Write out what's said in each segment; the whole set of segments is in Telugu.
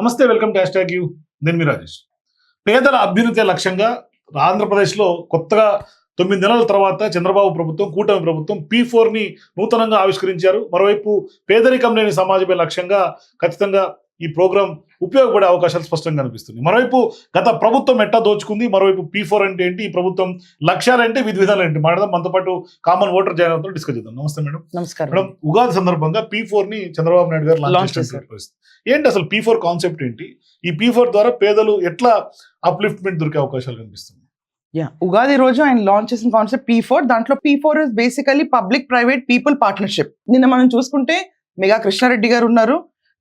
నమస్తే welcome to hashtag U. నేను మీ రాజేష్. పేదల అభ్యున్నతి లక్ష్యంగా ఆంధ్రప్రదేశ్లో కొత్తగా తొమ్మిది నెలల తర్వాత చంద్రబాబు ప్రభుత్వం కూటమి ప్రభుత్వం పీ ఫోర్ని నూతనంగా ఆవిష్కరించారు. మరోవైపు పేదరికం లేని సమాజమే లక్ష్యంగా ఖచ్చితంగా ఈ ప్రోగ్రాం ఉపయోగపడే అవకాశాలు స్పష్టంగా కనిపిస్తుంది మరోవైపు గత ప్రభుత్వం ఎట్టా దోచుకుంది? మరోవైపు పీ ఫోర్ అంటే ఏంటి? ఈ ప్రభుత్వం లక్ష్యాలు ఏంటి? విధి విధాలు ఏంటి? మాట్లాడదాం మనతో పాటు కామన్ ఓటర్ జాయిన్ అవుతాం డిస్కస్ చేద్దాం. నమస్తే మేడం. నమస్కారం. మేడం ఉగాది సందర్భంగా పీ ఫోర్ని చంద్రబాబు నాయుడు గారు లాంచ్ చేశారు. ఏంటి అసలు పీ ఫోర్ కాన్సెప్ట్ ఏంటి? ఈ పీ ఫోర్ ద్వారా పేదలు ఎట్లా అప్లిఫ్ట్మెంట్ దొరికే అవకాశాలు కనిపిస్తుంది యా ఉగాది రోజు ఆయన లాంచ్ చేసిన కాన్సెప్ట్ పీ ఫోర్ దాంట్లో P four is basically public private people partnership నిన్న మనం చూసుకుంటే మెగా కృష్ణారెడ్డి గారు ఉన్నారు.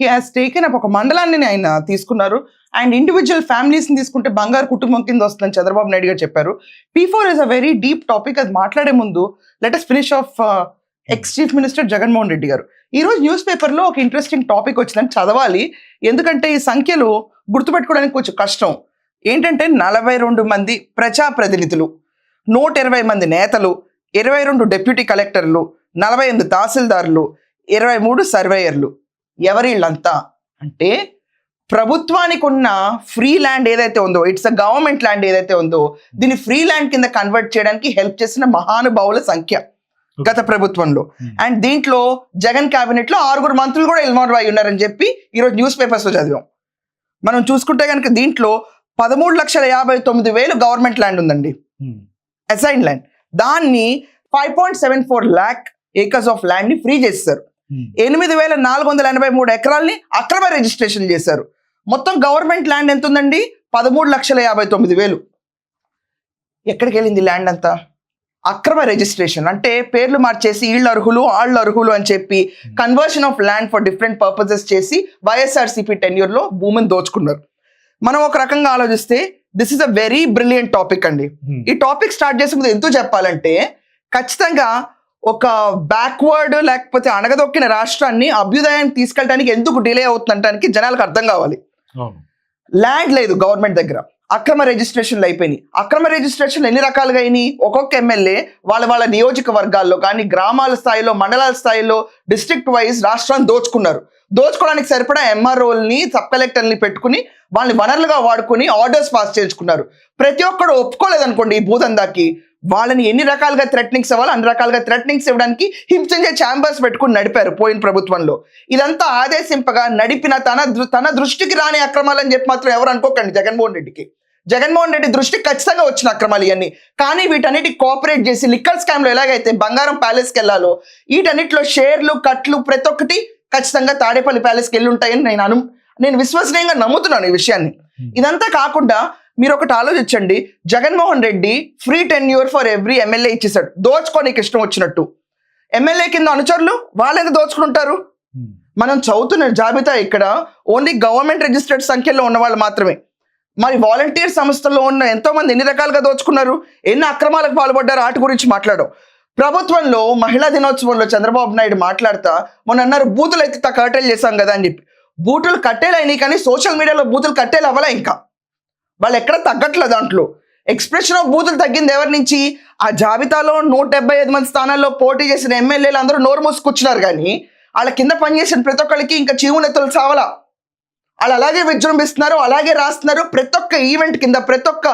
హీ హాస్ టేకెన్ అప్ ఒక మండలాన్ని ఆయన తీసుకున్నారు. అండ్ ఇండివిజువల్ ఫ్యామిలీస్ని తీసుకుంటే బంగారు కుటుంబం కింద వస్తుందని చంద్రబాబు నాయుడు గారు చెప్పారు. P four is a very deep topic అది మాట్లాడే ముందు let finish of ex chief minister Jaganmohan Reddy garu. ఈ రోజు న్యూస్ పేపర్లో ఒక ఇంట్రెస్టింగ్ టాపిక్ వచ్చిందని చదవాలి. ఎందుకంటే ఈ సంఖ్యలు గుర్తుపెట్టుకోవడానికి కొంచెం కష్టం. ఏంటంటే నలభై రెండు మంది ప్రజాప్రతినిధులు నూట ఇరవై మంది నేతలు ఇరవై రెండు డిప్యూటీ కలెక్టర్లు నలభై ఎనిమిది తహసీల్దారులు ఇరవై మూడు సర్వేయర్లు. ఎవరిళ్ళంతా? అంటే ప్రభుత్వానికి ఉన్న ఫ్రీ ల్యాండ్ ఏదైతే ఉందో ఇట్స్ అ గవర్నమెంట్ ల్యాండ్ ఏదైతే ఉందో దీన్ని ఫ్రీ ల్యాండ్ కింద కన్వర్ట్ చేయడానికి హెల్ప్ చేసిన మహానుభావుల సంఖ్య గత ప్రభుత్వంలో. అండ్ దీంట్లో జగన్ కేబినెట్లో ఆరుగురు మంత్రులు కూడా ఇన్వాల్వ్ అయి ఉన్నారని చెప్పి ఈరోజు న్యూస్ పేపర్స్లో చదివాం. మనం చూసుకుంటే కనుక దీంట్లో పదమూడు లక్షల యాభై తొమ్మిది వేలు గవర్నమెంట్ ల్యాండ్ ఉందండి. Hmm. Assign land. దాన్ని five point seven four lakh acres of ల్యాండ్ని ఫ్రీ చేస్తారు. Hmm. ఎనిమిది వేల నాలుగు వందల ఎనభై మూడు ఎకరాల్ని అక్రమ రిజిస్ట్రేషన్ చేశారు. మొత్తం గవర్నమెంట్ ల్యాండ్ ఎంత ఉందండి పదమూడు లక్షల యాభై తొమ్మిది వేలు. ఎక్కడికి వెళ్ళింది ల్యాండ్ అంతా? అక్రమ రిజిస్ట్రేషన్. అంటే పేర్లు మార్చేసి వీళ్ళు అర్హులు వాళ్ళు అర్హులు అని చెప్పి conversion of land for different purposes చేసి వైఎస్ఆర్సీపీ టెన్యూర్లో భూమిని దోచుకున్నారు. మనం ఒక రకంగా ఆలోచిస్తే this is a very brilliant topic అండి. Hmm. ఈ టాపిక్ స్టార్ట్ చేసే ముందు ఎందుకు చెప్పాలంటే ఖచ్చితంగా ఒక బ్యాక్వర్డ్ లేకపోతే అణగదొక్కిన రాష్ట్రాన్ని అభ్యుదయానికి తీసుకెళ్ళడానికి ఎందుకు డిలే అవుతుందంటానికి జనాలకు అర్థం కావాలి. ల్యాండ్ లేదు గవర్నమెంట్ దగ్గర. అక్రమ రిజిస్ట్రేషన్లు అయిపోయినాయి. అక్రమ రిజిస్ట్రేషన్లు ఎన్ని రకాలుగా అయినాయి? ఒక్కొక్క ఎమ్మెల్యే వాళ్ళ వాళ్ళ నియోజకవర్గాల్లో కానీ గ్రామాల స్థాయిలో మండలాల స్థాయిలో డిస్ట్రిక్ట్ వైజ్ రాష్ట్రాన్ని దోచుకున్నారు. దోచుకోవడానికి సరిపడా ఎంఆర్ఓల్ని సబ్ కలెక్టర్ని పెట్టుకుని వాళ్ళని వనరులుగా వాడుకుని ఆర్డర్స్ పాస్ చేయించుకున్నారు. ప్రతి ఒక్కడు ఒప్పుకోలేదు అనుకోండి ఈ భూదందాకి. వాళ్ళని ఎన్ని రకాలుగా థ్రెటనింగ్స్ ఇవ్వాలి అన్ని రకాలుగా థ్రెటనింగ్స్ ఇవ్వడానికి హింసించే ఛాంబర్స్ పెట్టుకుని నడిపారు పోయిన ప్రభుత్వంలో. ఇదంతా ఆదేశింపగా నడిపిన తన తన దృష్టికి రాని అక్రమాలని చెప్పి మాత్రం ఎవరు అనుకోకండి జగన్మోహన్ రెడ్డికి. జగన్మోహన్ రెడ్డి దృష్టికి ఖచ్చితంగా వచ్చిన అక్రమాలు ఇవన్నీ. కానీ వీటన్నిటి కోఆపరేట్ చేసి లిక్కర్ స్కామ్లో ఎలాగైతే బంగారం ప్యాలెస్కి వెళ్ళాలో వీటన్నిటిలో షేర్లు కట్లు ప్రతి ఒక్కటి ఖచ్చితంగా తాడేపల్లి ప్యాలెస్కి వెళ్ళి ఉంటాయని నేను అను నేను విశ్వసనీయంగా నమ్ముతున్నాను ఈ విషయాన్ని. ఇదంతా కాకుండా మీరు ఒకటి ఆలోచించండి. Jaganmohan Reddy free tenure for every MLA ఇచ్చేసాడు. దోచుకోనికి ఇష్టం వచ్చినట్టు. ఎమ్మెల్యే కింద అనుచరులు వాళ్ళెంత దోచుకుంటారు? Hmm. మనం చదువుతున్న జాబితా ఇక్కడ ఓన్లీ గవర్నమెంట్ రిజిస్టర్డ్ సంఖ్యలో ఉన్న వాళ్ళు మాత్రమే. మరి వాలంటీర్ సంస్థల్లో ఉన్న ఎంతో మంది ఎన్ని రకాలుగా దోచుకున్నారు? ఎన్ని అక్రమాలకు పాల్పడ్డారు? వాటి గురించి మాట్లాడడం ప్రభుత్వంలో మహిళా దినోత్సవంలో చంద్రబాబు నాయుడు మాట్లాడుతా మొన్న అన్నారు బూతులు అయితే కట్టేలు చేశాం కదా అని చెప్పి. బూతులు కట్టేలు అయినాయి కానీ సోషల్ మీడియాలో బూతులు కట్టేలు అవ్వలే ఇంకా. వాళ్ళు ఎక్కడ తగ్గట్లేదు దాంట్లో. ఎక్స్ప్రెషన్ ఆఫ్ బూతులు తగ్గింది ఎవరి నుంచి? ఆ జాబితాలో నూట డెబ్బై ఐదు మంది స్థానాల్లో పోటీ చేసిన ఎమ్మెల్యేలు అందరూ నోరు మూసుకొచ్చినారు కానీ వాళ్ళ కింద పనిచేసిన ప్రతి ఒక్కరికి ఇంకా చీవునెత్తులు చావలా. వాళ్ళు అలాగే విజృంభిస్తున్నారు అలాగే రాస్తున్నారు. ప్రతి ఒక్క ఈవెంట్ కింద ప్రతి ఒక్క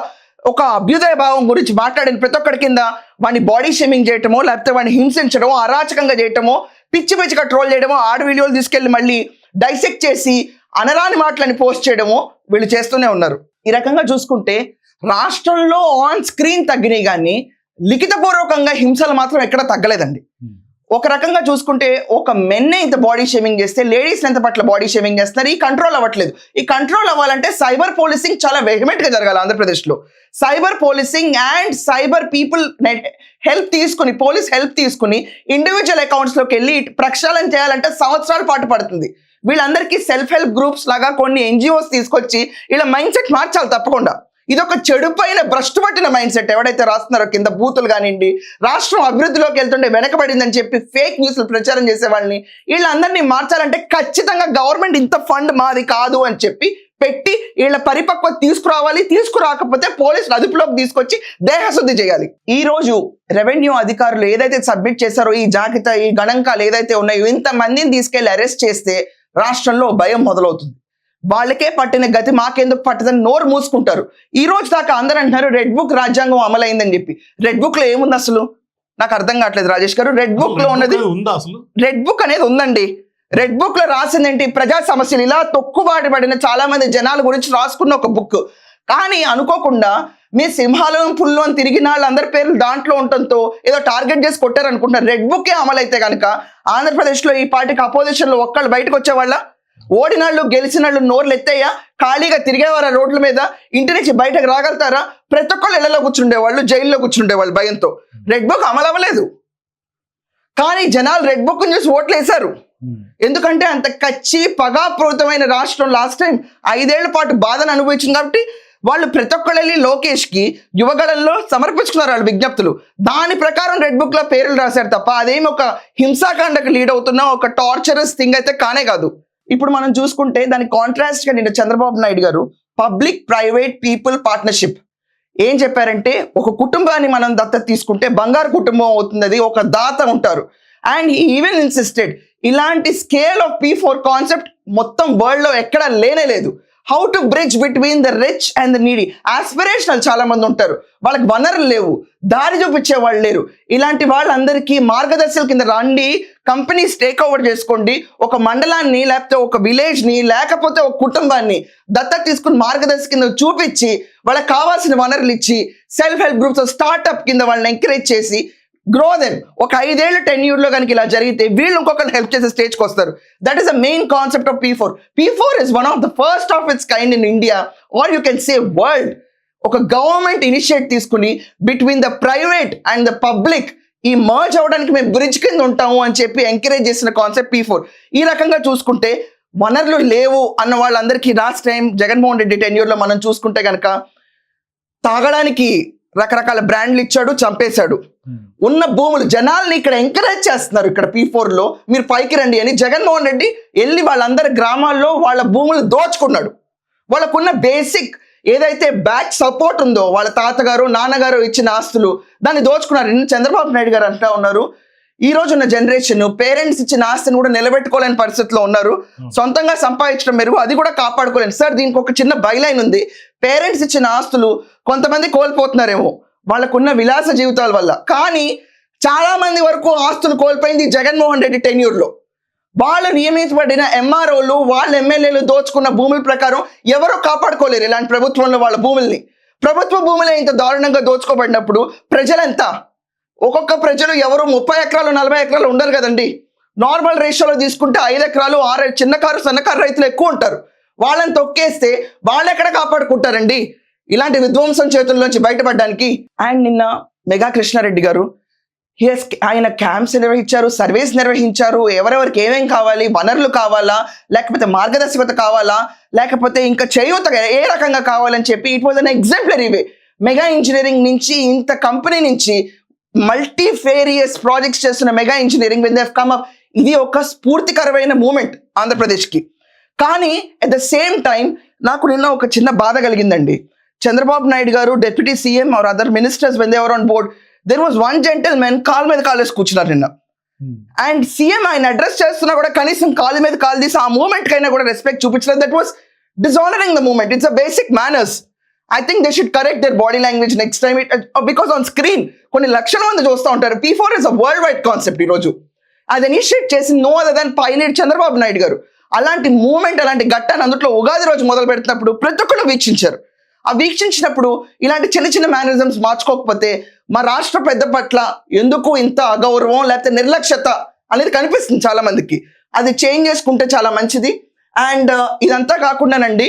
ఒక అభ్యుదయ భావం గురించి మాట్లాడిన ప్రతి ఒక్కడి కింద వాడిని బాడీ షేమింగ్ చేయటమో లేకపోతే వాడిని హింసించడమో అరాచకంగా చేయటమో పిచ్చి పిచ్చిగా ట్రోల్ చేయడమో ఆడ వీడియోలు తీసుకెళ్ళి మళ్ళీ డైసెక్ట్ చేసి అనరాని మాటలని పోస్ట్ చేయడమో వీళ్ళు చేస్తూనే ఉన్నారు. ఈ రకంగా చూసుకుంటే రాష్ట్రంలో ఆన్ స్క్రీన్ తగ్గినాయి కానీ లిఖితపూర్వకంగా హింసలు మాత్రం ఎక్కడ తగ్గలేదండి. Hmm. ఒక రకంగా చూసుకుంటే ఒక మెన్నే ఇంత బాడీ షేమింగ్ చేస్తే లేడీస్ ఎంత పట్ల బాడీ షేమింగ్ చేస్తున్నారు ఈ కంట్రోల్ అవ్వట్లేదు. ఈ కంట్రోల్ అవ్వాలంటే సైబర్ పోలీసింగ్ చాలా వెహిమెంట్గా జరగాలి ఆంధ్రప్రదేశ్లో. Cyber policing and cyber people help తీసుకుని పోలీస్ హెల్ప్ తీసుకుని ఇండివిజువల్ అకౌంట్స్లోకి వెళ్ళి ప్రక్షాళన చేయాలంటే సంవత్సరాల పాటు పడుతుంది. వీళ్ళందరికీ సెల్ఫ్ హెల్ప్ గ్రూప్స్ లాగా కొన్ని ఎన్జిఓస్ తీసుకొచ్చి వీళ్ళ మైండ్ సెట్ మార్చాలి తప్పకుండా. ఇది ఒక చెడుపైన భ్రష్టు పట్టిన మైండ్ సెట్ ఎవడైతే రాస్తున్నారో కింద బూతులు కానివ్వండి రాష్ట్రం అభివృద్ధిలోకి వెళ్తుంటే వెనకబడిందని చెప్పి ఫేక్ న్యూస్లు ప్రచారం చేసే వాళ్ళని వీళ్ళందరినీ మార్చాలంటే ఖచ్చితంగా గవర్నమెంట్ ఇంత ఫండ్ మాది కాదు అని చెప్పి పెట్టి వీళ్ళ పరిపక్వత తీసుకురావాలి తీసుకురాకపోతే పోలీసులు అదుపులోకి తీసుకొచ్చి దేహశుద్ధి చేయాలి. ఈ రోజు రెవెన్యూ అధికారులు ఏదైతే సబ్మిట్ చేశారో ఈ జాబితా ఈ గణాంకాలు ఏదైతే ఉన్నాయో ఇంత మందిని తీసుకెళ్ళి అరెస్ట్ చేస్తే రాష్ట్రంలో భయం మొదలవుతుంది. వాళ్ళకే పట్టిన గతి మాకెందుకు పట్టదని నోరు మూసుకుంటారు. ఈ రోజు దాకా అందరూ అంటున్నారు రెడ్ బుక్ రాజ్యాంగం అమలైందని చెప్పి. రెడ్ బుక్లో ఏముంది అసలు? నాకు అర్థం కావట్లేదు రాజేష్ గారు. రెడ్ బుక్లో ఉన్నది రెడ్ బుక్ అనేది ఉందండి. రెడ్ బుక్లో రాసింది ఏంటి ప్రజా సమస్యలు ఇలా తొక్కుబాటు పడిన చాలా మంది జనాల గురించి రాసుకున్న ఒక బుక్. కానీ అనుకోకుండా మీ సింహాలం పుల్లో తిరిగిన వాళ్ళందరి పేర్లు దాంట్లో ఉండటంతో ఏదో టార్గెట్ చేసి కొట్టారు అనుకుంటున్నారు రెడ్ బుక్ ఏ అమలైతే కనుక ఆంధ్రప్రదేశ్లో ఈ పార్టీకి అపోజిషన్లో ఒక్కళ్ళు బయటకు వచ్చేవాళ్ళ? ఓడినాళ్ళు గెలిచినాళ్ళు నోర్లు ఎత్తయ్యా ఖాళీగా తిరిగేవారా రోడ్ల మీద? ఇంటి నుంచి బయటకు రాగలుగుతారా? ప్రతి ఒక్కళ్ళు ఇళ్ళలో కూర్చుండేవాళ్ళు జైల్లో కూర్చుండేవాళ్ళు భయంతో. రెడ్ బుక్ అమలు అవ్వలేదు. కానీ జనాలు రెడ్ బుక్ చూసి ఓట్లు వేశారు ఎందుకంటే అంత కచ్చి పగాపూరితమైన రాష్ట్రం లాస్ట్ టైం ఐదేళ్ళ పాటు బాధను అనుభవించింది కాబట్టి వాళ్ళు ప్రతి ఒక్కళ్ళని వెళ్ళి లోకేష్కి యువగళంలో సమర్పించుకున్నారు వాళ్ళు విజ్ఞప్తులు. దాని ప్రకారం రెడ్ బుక్లో పేర్లు రాశారు తప్ప అదేమి ఒక హింసాకాండకు లీడ్ అవుతున్న ఒక టార్చరస్ థింగ్ అయితే కానే కాదు. ఇప్పుడు మనం చూసుకుంటే దాని కాంట్రాస్ట్గా నిన్న చంద్రబాబు నాయుడు గారు పబ్లిక్ ప్రైవేట్ పీపుల్ పార్ట్నర్షిప్ ఏం చెప్పారంటే ఒక కుటుంబాన్ని మనం దత్తత తీసుకుంటే బంగారు కుటుంబం అవుతుంది అది ఒక దాత ఉంటారు. అండ్ ఈవెన్ ఇన్సిస్టెడ్ ఇలాంటి scale of P four concept మొత్తం వరల్డ్లో ఎక్కడ లేనే లేదు. How to bridge between the rich and the needy aspirational చాలా మంది ఉంటారు. వాళ్ళకి వనరులు లేవు. దారి చూపించే వాళ్ళు లేరు. ఇలాంటి వాళ్ళందరికీ మార్గదర్శకుల కింద రండి కంపెనీస్ టేక్ ఓవర్ చేసుకోండి. ఒక మండలాన్ని లేకపోతే ఒక విలేజ్ని లేకపోతే ఒక కుటుంబాన్ని దత్త తీసుకుని మార్గదర్శి కింద చూపించి వాళ్ళకి కావాల్సిన వనరులు ఇచ్చి సెల్ఫ్ హెల్ప్ గ్రూప్స్ స్టార్ట్అప్ కింద వాళ్ళని ఎంకరేజ్ చేసి గ్రో దెమ్ ఒక ఐదేళ్ళు టెన్ ఇయర్లో కనుక ఇలా జరిగితే వీళ్ళు ఇంకొకరిని హెల్ప్ చేసే స్టేజ్కి వస్తారు. That is the main concept of P four P four is one of the first of its kind in India or you can say world ఒక గవర్నమెంట్ ఇనిషియేట్ తీసుకుని between the private and the public ఈ మర్జ్ అవడానికి మేము బ్రిడ్జ్ కింద ఉంటాము అని చెప్పి ఎంకరేజ్ చేసిన కాన్సెప్ట్ పీ ఫోర్ ఈ రకంగా చూసుకుంటే వనరులు లేవు అన్న వాళ్ళందరికీ లాస్ట్ టైం జగన్మోహన్ రెడ్డి టెన్యూర్లో మనం చూసుకుంటే కనుక తాగడానికి రకరకాల బ్రాండ్లు ఇచ్చాడు చంపేశాడు. ఉన్న భూములు జనాల్ని ఇక్కడ ఎంకరేజ్ చేస్తున్నారు ఇక్కడ పీ లో. మీరు పైకి రండి అని జగన్మోహన్ రెడ్డి వెళ్ళి వాళ్ళందరి గ్రామాల్లో వాళ్ళ భూములు దోచుకున్నాడు. వాళ్ళకున్న బేసిక్ ఏదైతే బ్యాక్ సపోర్ట్ ఉందో వాళ్ళ తాతగారు నాన్నగారు ఇచ్చిన ఆస్తులు దాన్ని దోచుకున్నారు. చంద్రబాబు నాయుడు గారు అంటా ఉన్నారు ఈ రోజు ఉన్న జనరేషన్ పేరెంట్స్ ఇచ్చిన ఆస్తిని కూడా నిలబెట్టుకోలేని పరిస్థితిలో ఉన్నారు. సొంతంగా సంపాదించడం మెరుగు అది కూడా కాపాడుకోలేను. సార్ దీనికి ఒక చిన్న బైలైన్ ఉంది. పేరెంట్స్ ఇచ్చిన ఆస్తులు కొంతమంది కోల్పోతున్నారేమో. వాళ్ళకున్న విలాస జీవితాల వల్ల. కానీ చాలా మంది వరకు ఆస్తులు కోల్పోయింది జగన్మోహన్ రెడ్డి tenure లో. వాళ్ళు నియమించబడిన ఎంఆర్ఓలు వాళ్ళ ఎమ్మెల్యేలు దోచుకున్న భూముల ప్రకారం ఎవరో కాపాడుకోలేరు ఇలాంటి ప్రభుత్వంలో వాళ్ళ భూముల్ని. ప్రభుత్వ భూములే ఇంత దారుణంగా దోచుకోబడినప్పుడు ప్రజలంతా? ఒక్కొక్క ప్రజలు ఎవరు ముప్పై ఎకరాలు నలభై ఎకరాలు ఉండరు కదండి. నార్మల్ రేషియోలో తీసుకుంటే ఐదు ఎకరాలు ఆరు చిన్నకారు సన్నకారు రైతులు ఎక్కువ ఉంటారు. వాళ్ళని తొక్కేస్తే వాళ్ళు ఎక్కడ కాపాడుకుంటారండి? ఇలాంటి విధ్వంసం చేతుల్లోంచి బయటపడడానికి. అండ్ నిన్న మెగా కృష్ణారెడ్డి గారు ఎస్ ఆయన క్యాంప్స్ నిర్వహించారు సర్వేస్ నిర్వహించారు ఎవరెవరికి ఏమేం కావాలి వనరులు కావాలా లేకపోతే మార్గదర్శకత కావాలా లేకపోతే ఇంకా చేయూత ఏ రకంగా కావాలని చెప్పి it was an exemplary way mega engineering నుంచి ఇంత కంపెనీ నుంచి మల్టీ ఫేరియస్ ప్రాజెక్ట్స్ చేస్తున్న mega engineering when they come up ఇది ఒక స్ఫూర్తికరమైన మూమెంట్ ఆంధ్రప్రదేశ్కి. కానీ అట్ ద సేమ్ టైం నాకు నిన్న ఒక చిన్న బాధ కలిగిందండి. Chandrababu Naidu garu deputy CM or other ministers when they were on board there was one gentlemen call మీద కాల్ వేసి కూర్చున్నారు నిన్న. అండ్ సీఎం ఆయన అడ్రస్ చేస్తున్నా కూడా కనీసం కాలు మీద కాలు తీసి ఆ మూమెంట్ కైనా కూడా రెస్పెక్ట్ చూపించలేదు. That was dishonouring the moment it's a basic manners I think they should correct their body language next time it because on screen కొన్ని లక్షల మంది చూస్తూ ఉంటారు. P four is a world wide concept ఈరోజు అది ఇనిషియేట్ చేసి no other than pilot Chandrababu Naidu garu. అలాంటి మూమెంట్ అలాంటి ఘట్టాన్ని అందులో ఉగాది రోజు మొదలు పెడుతున్నప్పుడు ప్రతి ఒక్కరు వీక్షించారు. ఆ వీక్షించినప్పుడు ఇలాంటి చిన్న చిన్న మేనరిజమ్స్ మార్చుకోకపోతే మా రాష్ట్ర పెద్ద పట్ల ఎందుకు ఇంత అగౌరవం లేకపోతే నిర్లక్ష్యత అనేది కనిపిస్తుంది చాలా మందికి అది చేంజ్ చేసుకుంటే చాలా మంచిది. అండ్ uh, ఇదంతా కాకుండానండి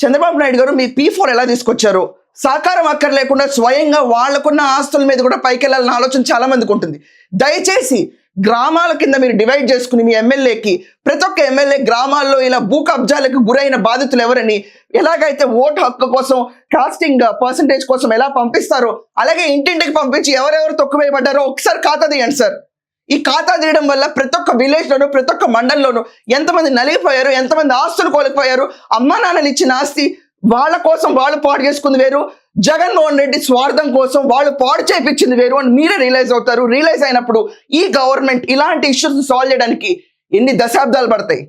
చంద్రబాబు నాయుడు గారు మీ పీ ఫోర్ ఎలా తీసుకొచ్చారు? సహకారం అక్కర్ లేకుండా స్వయంగా వాళ్ళకున్న ఆస్తుల మీద కూడా పైకి వెళ్ళాలన్న ఆలోచన చాలా మందికి ఉంటుంది. దయచేసి గ్రామాల కింద మీరు డివైడ్ చేసుకుని మీ ఎమ్మెల్యేకి ప్రతి ఒక్క ఎమ్మెల్యే గ్రామాల్లో ఇలా భూ కబ్జాలకు గురైన బాధితులు ఎవరని ఎలాగైతే ఓటు హక్కు కోసం కాస్టింగ్ పర్సంటేజ్ కోసం ఎలా పంపిస్తారో అలాగే ఇంటింటికి పంపించి ఎవరెవరు తొక్కువేయబడ్డారో ఒకసారి ఖాతా తీయండి సార్. ఈ ఖాతా తీయడం వల్ల ప్రతి ఒక్క విలేజ్ లోను ప్రతి ఒక్క మండలంలోను ఎంతమంది నలిగిపోయారు ఎంతమంది ఆస్తులు కోల్పోయారు అమ్మా నాన్నలు ఇచ్చిన ఆస్తి వాళ్ళ కోసం వాళ్ళు పాడు చేసుకుంది వేరు జగన్మోహన్ రెడ్డి స్వార్థం కోసం వాళ్ళు పాడు చేయించింది వేరు అని మీరే రియలైజ్ అవుతారు. రియలైజ్ అయినప్పుడు ఈ గవర్నమెంట్ ఇలాంటి ఇష్యూస్ సాల్వ్ చేయడానికి ఎన్ని దశాబ్దాలు పడతాయి?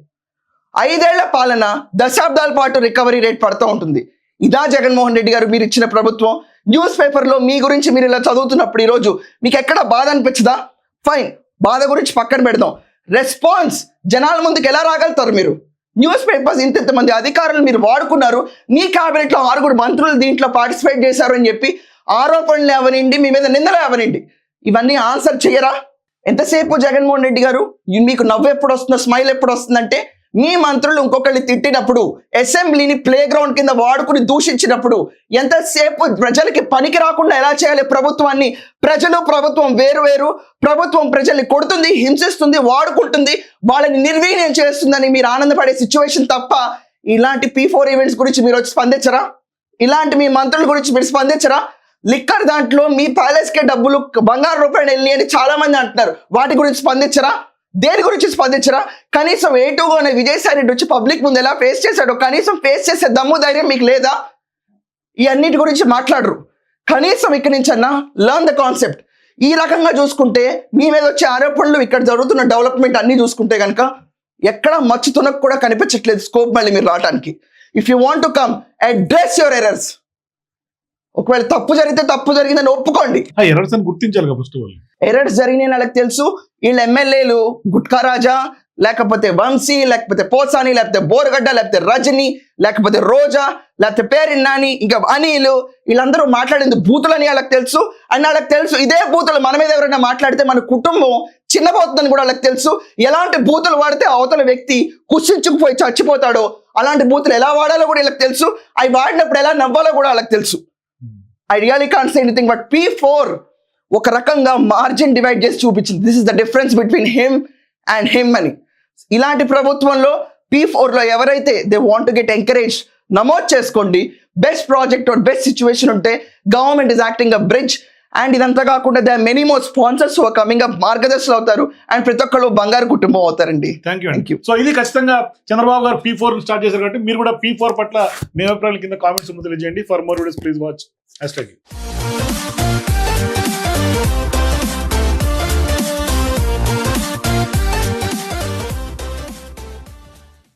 ఐదేళ్ళ పాలన దశాబ్దాల పాటు రికవరీ రేట్ పడుతూ ఉంటుంది. ఇదా జగన్మోహన్ రెడ్డి గారు మీరు ఇచ్చిన ప్రభుత్వం. న్యూస్ పేపర్లో మీ గురించి మీరు ఇలా చదువుతున్నప్పుడు ఈరోజు మీకు ఎక్కడ బాధ అనిపించదా? ఫైన్ బాధ గురించి పక్కన పెడదాం. రెస్పాన్స్ జనాల ముందుకు ఎలా రాగలుగుతారు మీరు? న్యూస్ పేపర్స్ ఇంత ఇంతమంది అధికారులు మీరు వాడుకున్నారు. మీ క్యాబినెట్లో ఆరుగురు మంత్రులు దీంట్లో పార్టిసిపేట్ చేశారు అని చెప్పి ఆరోపణలు అవనండి మీ మీద నిందలు అవనండి. ఇవన్నీ ఆన్సర్ చేయరా? ఎంతసేపు జగన్మోహన్ రెడ్డి గారు? మీకు నవ్వు ఎప్పుడు వస్తుందో స్మైల్ ఎప్పుడు వస్తుందంటే మీ మంత్రులు ఇంకొకళ్ళు తిట్టినప్పుడు అసెంబ్లీని ప్లే గ్రౌండ్ కింద వాడుకుని దూషించినప్పుడు ఎంతసేపు ప్రజలకి పనికి రాకుండా ఎలా చేయాలి ప్రభుత్వాన్ని? ప్రజలు ప్రభుత్వం వేరు వేరు ప్రభుత్వం ప్రజల్ని కొడుతుంది హింసిస్తుంది వాడుకుంటుంది వాళ్ళని నిర్వీర్యం చేస్తుందని మీరు ఆనందపడే సిచ్యువేషన్ తప్ప ఇలాంటి పీ ఫోర్ ఈవెంట్స్ గురించి మీరు వచ్చి స్పందించరా? ఇలాంటి మీ మంత్రుల గురించి మీరు స్పందించరా? లిక్కర్ దాంట్లో మీ ప్యాలెస్కే డబ్బులు బంగారు రూపాయలు వెళ్ళి అని చాలా మంది అంటున్నారు. వాటి గురించి స్పందించరా? దేని గురించి స్పందించరా? కనీసం ఏటూగా అనే విజయసాయి రెడ్డి వచ్చి పబ్లిక్ ముందు ఎలా ఫేస్ చేశాడో కనీసం ఫేస్ చేసే దమ్ము ధైర్యం మీకు లేదా? ఈ అన్నిటి గురించి మాట్లాడరు. కనీసం ఇక్కడి నుంచి అన్నా లర్న్ ద కాన్సెప్ట్ ఈ రకంగా చూసుకుంటే మీ మీద వచ్చే ఆరోపణలు ఇక్కడ జరుగుతున్న డెవలప్మెంట్ అన్ని చూసుకుంటే కనుక ఎక్కడ మచ్చుతునకు కూడా కనిపించట్లేదు స్కోప్ మళ్ళీ మీరు రావడానికి if you want to come address your errors ఒకవేళ తప్పు జరిగితే తప్పు జరిగిందని ఒప్పుకోండి. ఆ అని గుర్తించాలి ఫస్ట్ వాళ్ళు ఎర్రర్స్ జరిగినాయి వాళ్ళకి తెలుసు. వీళ్ళ ఎమ్మెల్యేలు గుట్కా రాజా లేకపోతే వంశీ లేకపోతే పోసాని లేకపోతే బోరగడ్డ లేకపోతే రజని లేకపోతే రోజా లేకపోతే పేరిన్నాని ఇంకా అనిలు వీళ్ళందరూ మాట్లాడింది బూతులని వాళ్ళకి తెలుసు. అండ్ వాళ్ళకి తెలుసు ఇదే బూతులు మన మీద ఎవరైనా మాట్లాడితే మన కుటుంబం చిన్నపోతుందని కూడా వాళ్ళకి తెలుసు. ఎలాంటి బూతులు వాడితే అవతల వ్యక్తి కుషించుకుపోయి చచ్చిపోతాడో అలాంటి బూతులు ఎలా వాడాలో కూడా వీళ్ళకి తెలుసు. అవి వాడినప్పుడు ఎలా నవ్వాలో కూడా వాళ్ళకి తెలుసు. I really can't say anything but P four ఒక రకంగా మార్జిన్ డివైడ్ చేసి చూపించింది. This is the difference between him and him అని. ఇలాంటి ప్రభుత్వంలో పీ లో ఎవరైతే దే వాంట్ గెట్ ఎంకరేజ్ నమోదు చేసుకోండి. Best project or best situation ఉంటే government is acting a bridge and ఇదంతా కాకుండా they many more sponsors coming up మార్గదర్శులు అవుతారు. అండ్ ప్రతి ఒక్కళ్ళు బంగారు కుటుంబం అవుతారండి. Thank you Thank you. So ఇది ఖచ్చితంగా చంద్రబాబు గారు పీ ఫోర్ స్టార్ట్ చేశారు కాబట్టి మీరు కూడా పీ ఫోర్ పట్ల మీ అభిప్రాయాల కింద కామెంట్స్ తెలియజేయండి. For more videos please watch hash